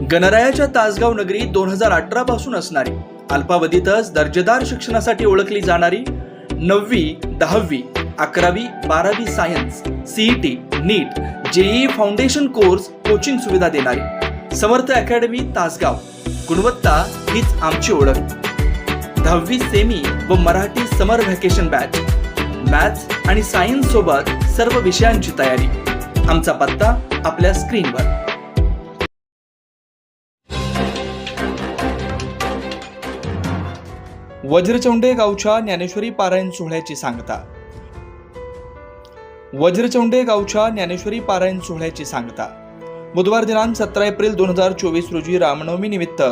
गणरायाच्या तासगाव नगरी दोन हजार अठरा पासून असणारी अल्पावधीतच दर्जेदार शिक्षणासाठी ओळखली जाणारी नववी दहावी अकरावी बारावी science CET NEET JEE foundation course coaching सुविधा देणारी समर्थ अकॅडमी तासगाव. गुणवत्ता हीच आमची ओळख. दहावी सेमी व Marathi summer vacation batch. Maths आणि सायन्स सोबत सर्व विषयांची तयारी. आमचा पत्ता आपल्या स्क्रीनवर. वज्रचौंडे गावच्या ज्ञानेश्वरी पारायण सोहळ्याची सांगता. वज्रचौंडे गावच्या ज्ञानेश्वरी पारायण सोहळ्याची सांगता. बुधवार दिनांक सतरा एप्रिल दोन हजार चोवीस रोजी रामनवमी निमित्त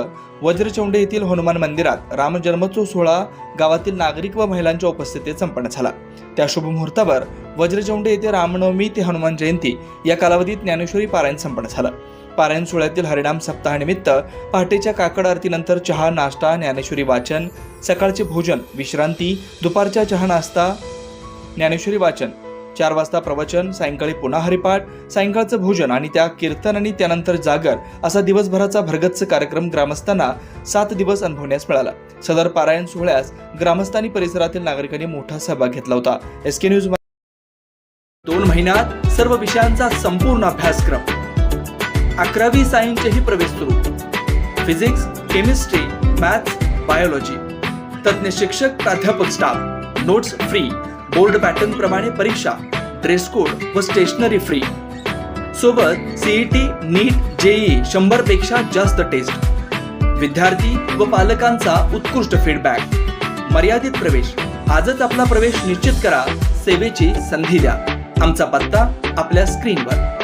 वज्रचौंडे येथील हनुमान मंदिरात रामजन्मोत्सव सोहळा गावातील नागरिक व महिलांच्या उपस्थितीत संपन्न झाला. त्या शुभमुहूर्तावर वज्रचौंडे येथे रामनवमी ते हनुमान जयंती या कालावधीत ज्ञानेश्वरी पारायण संपन्न झालं. पारायण सोहळ्यातील हरिणाम सप्ताहानिमित्त पहाटेच्या काकड आरतीनंतर चहा नाश्ता ज्ञानेश्वरी वाचन सकाळचे भोजन विश्रांती दुपारच्या चहा नाश्ता ज्ञानेश्वरी वाचन चार वाजता प्रवचन सायंकाळी पुन्हा हरिपाठ सायंकाळचं भोजन आणि त्या कीर्तन आणि त्यानंतर जागर असा दिवसभराचा भरगच्च कार्यक्रम ग्रामस्थांना सात दिवस अनुभवण्यास मिळाला. सदर पारायण सोहळ्यास ग्रामस्थांनी परिसरातील नागरिकांनी मोठा सहभाग घेतला होता. एस के न्यूज दोन महिन्यात सर्व विषयांचा संपूर्ण अभ्यासक्रम अकरावी सायन्सचेही प्रवेश सुरू. फिजिक्स केमिस्ट्री मॅथ्स बायोलॉजी तज्ज्ञ शिक्षक प्राध्यापक staff notes free board pattern प्रमाणे परीक्षा. ड्रेस कोड व स्टेशनरी फ्री सोबत सीईटी नीट जेई शंभरपेक्षा जास्त टेस्ट विद्यार्थी व पालकांचा उत्कृष्ट फीडबॅक मर्यादित प्रवेश. आजच आपला प्रवेश निश्चित करा. सेवेची संधी द्या. आमचा पत्ता आपल्या स्क्रीनवर